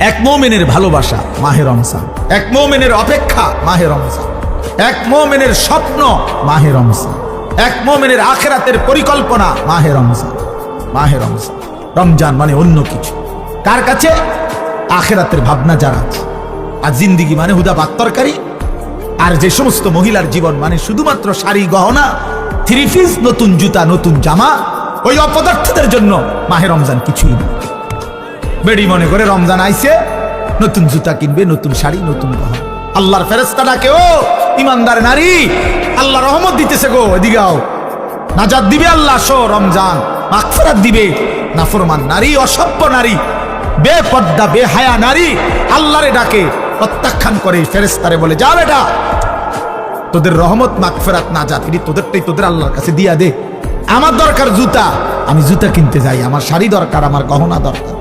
এক মোমেনের ভালোবাসা মাহে রমজান। এক মোমেনের অপেক্ষা মাহে রমজান। এক মোমেনের স্বপ্ন মাহে রমজান। এক মোমেনের আখেরাতের পরিকল্পনা মাহে রমজান। মাহে রমজান। রমজান মানে অন্য কিছু। কার কাছে? আখেরাতের ভাবনা যার আছে। আর জিন্দিগি মানে হুদা বাত্তরকারী আর যে সমস্ত মহিলার জীবন মানে শুধুমাত্র শাড়ি, গহনা থ্রি পিস নতুন জুতা, নতুন জামা, ওই অপদার্থদের জন্য মাহে রমজান কিছুই না। বেড়ি মনে করে রমজান আইছে, নতুন জুতা কিনবে, নতুন শাড়ি, নতুন গহনা। আল্লাহর ফেরেস্তা ডাকে, ও ইমানদার নারী, আল্লাহ রহমত দিতেছে গো, এদিকে আও। নাজাদ দিবে আল্লাহ সো রমজান। মাগফিরাত দিবে। নাফরমান নারী, অসভ্য নারী, বেপর্দা, বেহায়া নারী, আল্লাহরে ডাকে, প্রত্যাখ্যান করে ফেরেস্তারে বলে, যা বেটা, তোদের রহমত, মাগফেরাত না যা তিনি তোদেরটাই তোদের আল্লাহর কাছে দিয়া দে। আমার দরকার জুতা, আমি জুতা কিনতে যাই, আমার শাড়ি দরকার, আমার গহনা দরকার।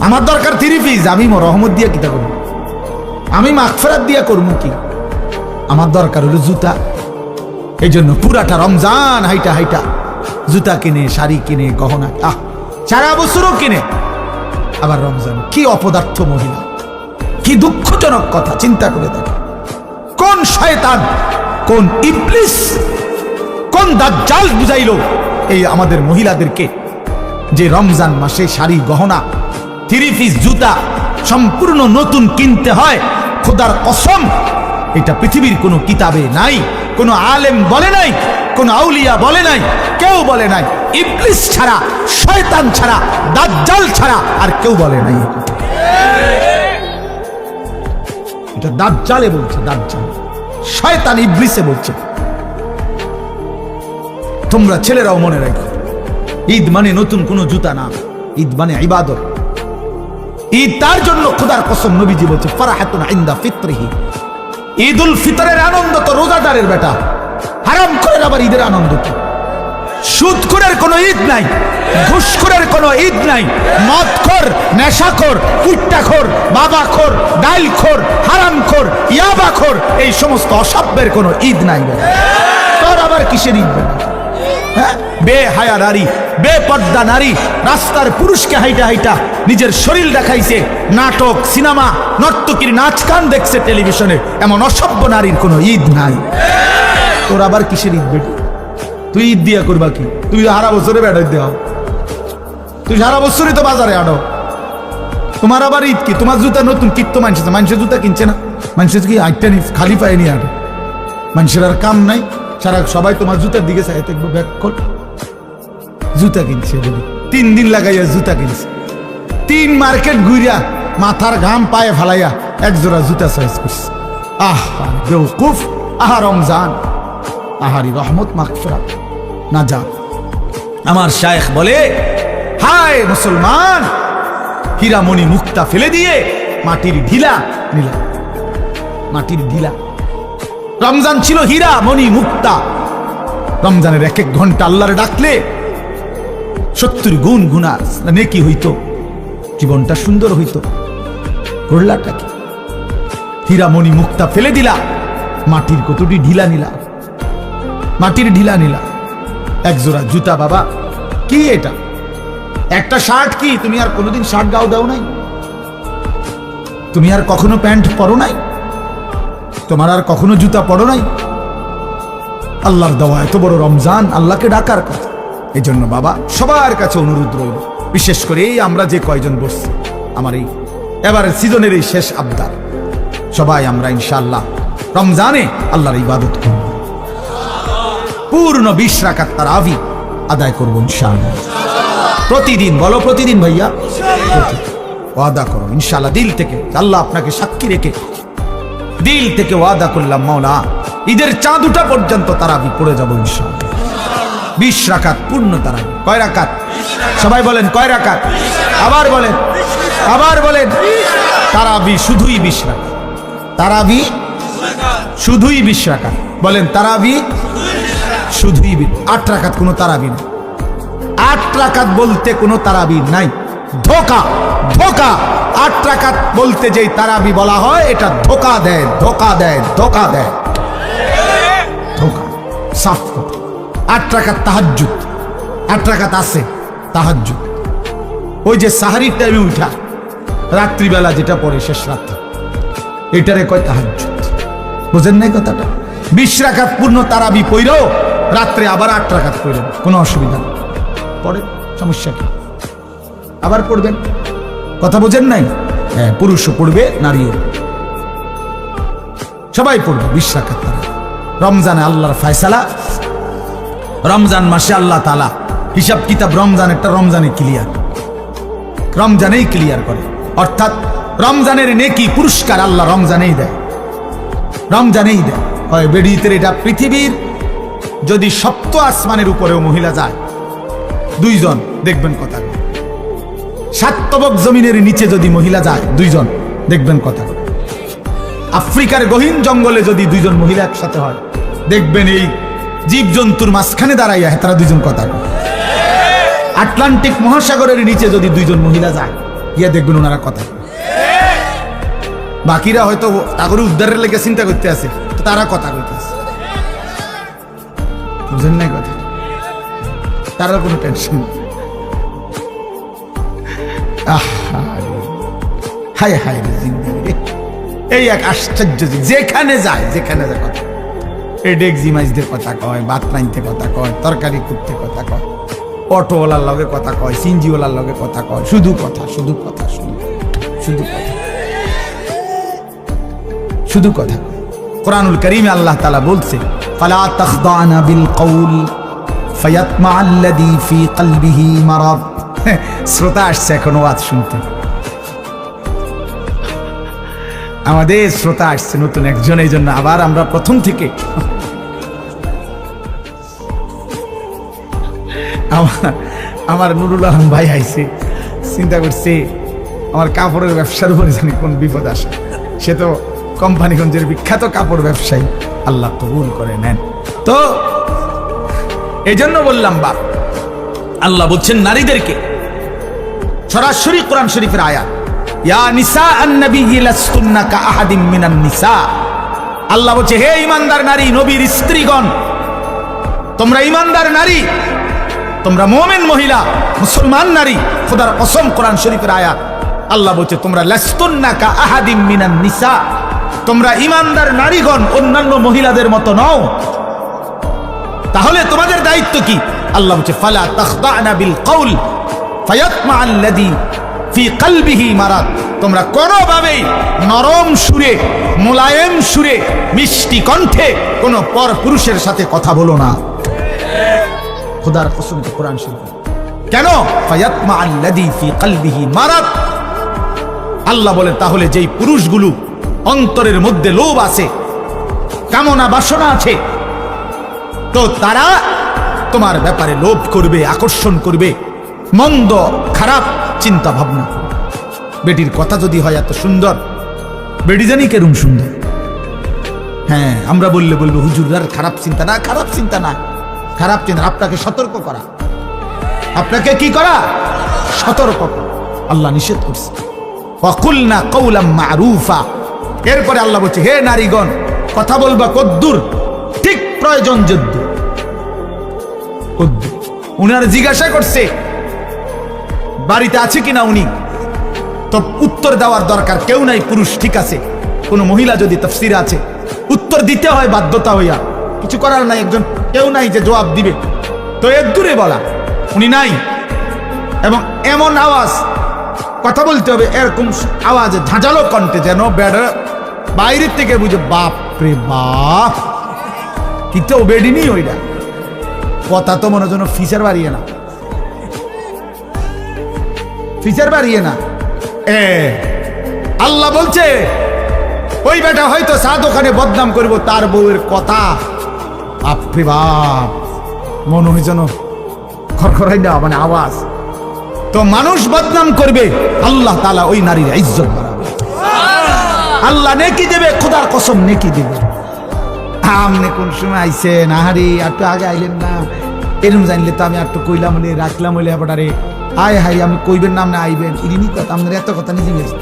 আমার দরকার থ্রি পিস আমি রহমত দিয়া কিতা করব? আমি মাগফেরাত দিয়া করব কি? আমার দরকার হলো জুতা। এই জন্য পুরাটা রমজান, হাইটা হাইটা। জুতা কিনে, শাড়ি কিনে, গহনা, আহ, সারা বছরও কিনে। আবার রমজান, কি অপদার্থ মহিলা। কি দুঃখজনক কথা, চিন্তা করে দেখো। কোন শয়তান, কোন ইবলিস, কোন দাজ্জাল বুঝাইল এই আমাদের মহিলাদেরকে যে রমজান মাসে শাড়ি, গহনা থ্রি পিস জুতা সম্পূর্ণ নতুন কিনতে হয়। খোদার কসম, এটা পৃথিবীর কোনো কিতাবে নাই, কোনো আলেম বলে নাই, কোনো আউলিয়া বলে নাই, কেউ বলে নাই। ইবলিস ছাড়া, শয়তান ছাড়া, দাজ্জাল ছাড়া আর কেউ বলে নাই। এটা দাজ্জালে বলছে, দাজ্জাল। শয়তান ইবলিসে বলছে। তোমরা ছেলেরাও মনে রাখো, ঈদ মানে নতুন কোনো জুতা না, ঈদ মানে ইবাদত। ঈদ তার জন্য খোদার কসম নবীজি বলছে, ফারাহাতুন ইনদা ফিত্রিহি ঈদ উল ফিতরের আনন্দ তো রোজাদারের বেটা হারাম করে আবার ঈদের আনন্দ কি সুদখোরের কোনো ঈদ নাই ঘুষখোরের কোনো ঈদ নাই মদখোর নেশাখোর কুট্টাখোর বাবাখোর ডাইলখোর হারামখোর ইয়াবাখোর এই সমস্ত অসভ্যের কোনো ঈদ নাই। তোর আবার কিসের ঈদ? হ্যাঁ? বেহায়া নারী বেপর্দা নারী, রাস্তার পুরুষকে হাইটা হাইটা নিজের শরীর দেখাইছে। নাটক, সিনেমা, নর্তকীর নাচ গান দেখছে টেলিভিশনে। এমন অসভ্য নারীর কোনো ঈদ নাই। তোর আবার কিসের ঈদ বেটি? তুই ঈদ দিয়া করবা কি? তুই সারা বছরে বেড়াই দেওয়া তুই সারা বছরই তো বাজারে আনো তোমার আবার ঈদ কি? তোমার জুতা নতুন কিত্ত মানছে মানুষের জুতা কিনছে না? মানুষের কি আটটা নি খালি পায় নি আর মানুষের আর কাম নাই। সারা সবাই তোমার জুতার দিকে চাই দেখব ব্যাক কর। জুতা কিনছে তিন দিন লাগাইয়া জুতা কিনছে। তিন মার্কেট ঘুরিয়া মাথার ঘাম পায়ে ফালাইয়া এক জোড়া জুতা চয়েস করছে। আহ বেউকুফ আহা রমজান। আহারি রহমত মাকফিরাত না যা আমার শায়েখ বলে, হায় মুসলমান! হীরামণি মুক্তা ফেলে দিয়ে মাটির ঢিলা নিলা মাটির ঢিলা। রমজান ছিল হীরা মণি মুক্তা। রমজানের এক এক ঘণ্টা আল্লাহরে ডাকলে সত্তর গুণ গুণা নেকি হইতো? জীবনটা সুন্দর হইতো। করলাটা কি? হীরামণি মুক্তা ফেলে দিলা, মাটির কতটি ঢিলা নিলা, মাটির ঢিলা নিলা। এক জোড়া জুতা বাবা, কি এটা? একটা শার্ট কি? তুমি আর কোনোদিন শার্ট গাও দাও নাই? তুমি আর কখনো প্যান্ট পরো নাই? তোমার আর কখনো জুতা পরো নাই? আল্লাহর দেওয়া এত বড় রমজান, আল্লাহকে ডাকার কথা। এজন্য বাবা, সবার কাছে অনুরোধ রইল। বিশেষ করে আমরা যে কয়জন বসছি, আমার এই এবারের সিজনের এই শেষ আবদার। সবাই আমরা ইনশাআল্লাহ রমজানে আল্লাহর ইবাদত করব। পূর্ণ বিশ রাখাত তার আবি আদায় করব ইনশাআল্লাহ। প্রতিদিন, বলো প্রতিদিন ভাইয়া। ওয়াদা করো, ইনশাআল্লাহ দিল থেকে, আল্লাহ আপনাকে সাক্ষী রেখে দিল থেকে ওয়াদা করলাম মাওলা, ঈদের চাঁদ উঠা পর্যন্ত তারাবি পড়ে যাব ইনশাআল্লাহ। বিশ রাকাত, পূর্ণ তারা কয় রাকাত? সবাই বলেন, কয় রাকাত? আবার বলেন আবার বলেন, তারাবি শুধুই বিশ রাকাত। তারাবি শুধুই বিশ রাকাত। বলেন, তারাবি শুধুই আট রাকাত কোনো তারাবি না আট রাকাত বলতে কোনো তারাবি নাই। ধোকা ধোকা। আট রাকাত বলতে যেই তারাবি বলা হয়, এটা ধোকা দেয় ধোকা দেয় ধোকা দেয়। ধোকা, সাফ কথা। আট রাকাত তাহাজ্জুদ। আট রাকাত আছে, তাহাজ্জুদ। ওই যে সাহারির টাইমে উঠা, রাত্রিবেলা যেটা শেষ এটারে কয় নাই কথাটা? বিশ রাখাত পূর্ণ রাত্রে আবার আট রাখাত কোনো অসুবিধা নেই। পড়ে, সমস্যা কি? আবার পড়বেন? কথা বোঝেন নাই? হ্যাঁ পুরুষও পড়বে, নারীও সবাই পড়বে বিশ রাখাত তারা রমজানে আল্লাহর ফায়সালা রমজান মাসে আল্লাহ তালা হিসাব কিতাব রমজান একটা রমজানে ক্লিয়ার রমজানেই ক্লিয়ার করে। অর্থাৎ রমজানের নেকি পুরস্কার আল্লাহ রমজানেই দেয়। রমজানেই দেয়। হয় বেডিতের এটা পৃথিবীর যদি সপ্ত আসমানের উপরেও মহিলা যায়, দুইজন, দেখবেন কথা। সাতবক জমিনের নিচে যদি মহিলা যায়, দুইজন, দেখবেন কথা। আফ্রিকার গহীন জঙ্গলে যদি দুইজন মহিলা একসাথে হয়, দেখবেন এই জীবজন্তুর মাঝখানে দাঁড়াইয়া তারা দুইজন কথা আটলান্টিক মহাসাগরের নিচে যদি দুইজন মহিলা যায়, গিয়া দেখবেন ওনারা কথা বাকিরা হয়তো তাগরে উদ্ধারের লেগে চিন্তা করতে আছে তারা কথা কইতে আছে। বুঝেন নাই কথা? তারা কোনো টেনশন হায়। হায় এই এক আশ্চর্য যেখানে যায় যেখানে যায় কথা এই ডেকজি মাইজদের কথা কয়, ভাত রাইনতে কথা কয়, তরকারি করতে কথা কয় অটোওয়ালার লগে কথা কয় সিনজিওয়ালার লগে কথা কয়, শুধু কথা শুধু কথা, শুধু শুধু কথা শুধু কথা কোরআনুল করিমে আল্লাহ তালা বলছে, ফালা তখদানা বিল কৌল ফায়াতমা আল্লাযী ফি কলবিহি মারাদ। শ্রোতা আসছে এখন ওয়াজ শুনতে। আমাদের শ্রোতা আসছে নতুন একজন এই জন্য। আবার আমরা প্রথম থেকে। আমার নুরুল আলম ভাই আইছে। চিন্তা করছে, আমার কাপড়ের ব্যবসার উপরে জানি কোন বিপদ আসে। সে তো কোম্পানিগঞ্জের বিখ্যাত কাপড় ব্যবসায়ী। আল্লাহ কবুল করে নেন। তো এই জন্য বললাম, বাপ, আল্লাহ বলছেন নারীদেরকে সরাসরি কোরআন শরীফের আয়াত। আল্লাহ বলছে, হে ইমানদার নারী, নবীর স্ত্রীগণ, তোমরা ইমানদার নারী, তোমরা মোমেন মহিলা, মুসলমান নারী, খোদার কসম কোরআন শরীফের আয়াত। আল্লাহ বলছে, তোমরা লাস্তুন্নাকা আহাদিম মিনান নিসা। তোমরা ইমানদার নারীগণ, অন্যান্য মহিলাদের মতো নও। তাহলে তোমাদের দায়িত্ব কি? আল্লাহ বলছে, ফালা তাখদানা বিল কৌল ফায়াতমা আল্লাযী ফি কলবিহি মারাদ। তোমরা কোনোভাবেই নরম সুরে, মোলায়েম সুরে, মিষ্টি কণ্ঠে কোন পর পুরুষের সাথে কথা বলো না। খোদার কসম কোরআন শরীফ। কেন? ফায়াতমা আল্লাযী ফি কলবিহি মারাদ। আল্লাহ বলে, তাহলে যেই পুরুষগুলো অন্তরের মধ্যে লোভ আছে, কামনা বাসনা আছে, তো তারা তোমার ব্যাপারে লোভ করবে, আকর্ষণ করবে, মন্দ, খারাপ চিন্তা ভাবনা বেটির কথা যদি হয় এত সুন্দর, বেটি জানি কেরম সুন্দর। হ্যাঁ আমরা বললে বলব হুজুরার খারাপ চিন্তা না, খারাপ চিন্তা না। খারাপ চিন্তা, আপনাকে সতর্ক করা। আপনাকে কি করা? সতর্ক আল্লাহ নিষেধ করছে। অকুল না কৌলাম মারুফা। এরপরে আল্লাহ বলছে, হে নারীগণ, কথা বলবা কদ্দুর। ঠিক প্রয়োজন যদ্দুর। কদ্দুর। উনার জিজ্ঞাসা করছে বাড়িতে আছে কিনা উনি? তো উত্তর দেওয়ার দরকার কেউ নাই, পুরুষ, ঠিক আছে। কোনো মহিলা যদি তফসির আছে, উত্তর দিতে হয় বাধ্যতা হইয়া। কিছু করার নাই, একজন কেউ নাই যে জবাব দিবে। তো এর দূরে বলা, উনি নাই। এবং এমন আওয়াজ, কথা বলতে হবে, এরকম আওয়াজ ঝাঁঝালো কণ্ঠে যেন বেড়া বাইরের থেকে বুঝে, বাপ রে বাপ কিন্তু বেডিনি ওইটা। কথা তো মনে যেন ফিচার বাড়িয়ে না। ফিচার বাড়িয়ে না। এ আল্লাহ বলছে ওই বেটা হয়তো চা দোকানে বদনাম করব তার বউয়ের কথা। বাপরে বাপ মনে হয় যেন খরখরাই না মানে আওয়াজ। তো মানুষ বদনাম করবে আল্লাহ তালা ওই নারীর ইজ্জত বাড়াবে। আল্লাহ নেকি দেবে খোদার কসম নেকি দেবে। আমনে কোন সময় আইছেন আহারি একটু আগে আইলেন না। এরম জানলে তো আমি একটু কইলাম হলে রাখলাম হলে এবারে আয় হাই আমি কইবেন না আপনি আইবেন। ইনি কথা আপনার এত কথা নিজে গেছে।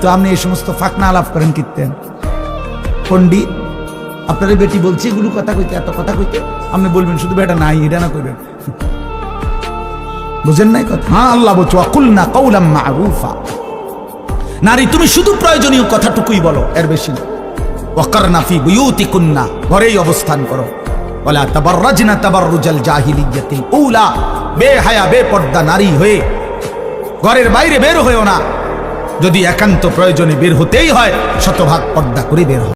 তো আপনি এই সমস্ত ফাঁকনা আলাপ করেন কীর্তেন পণ্ডিত, আপনার বেটি বলছি, এগুলো কথা কইতে, এত কথা কইতে, আপনি বলবেন, শুধু বেটা নাই, এটা না কইবেন। বুঝেন নাই কথা? হ্যাঁ আল্লাহ বলছো অকুল না কৌলাম মারুফা। নারী, তুমি শুধু প্রয়োজনীয় কথাটুকুই বলো, এর বেশি না। ওয়াকারনা ফি বুয়ুতিকুন্না। ঘরেই অবস্থান করো। ওয়ালা তাবাররাজনা তাবাররুজাল জাহিলিয়াতিল উলা। বেহায়া, বেপর্দা নারী হয়ে ঘরের বাইরে বের হয়েও না। যদি একান্ত প্রয়োজনে বের হতেই হয়, শতভাগ পর্দা করে বের হয়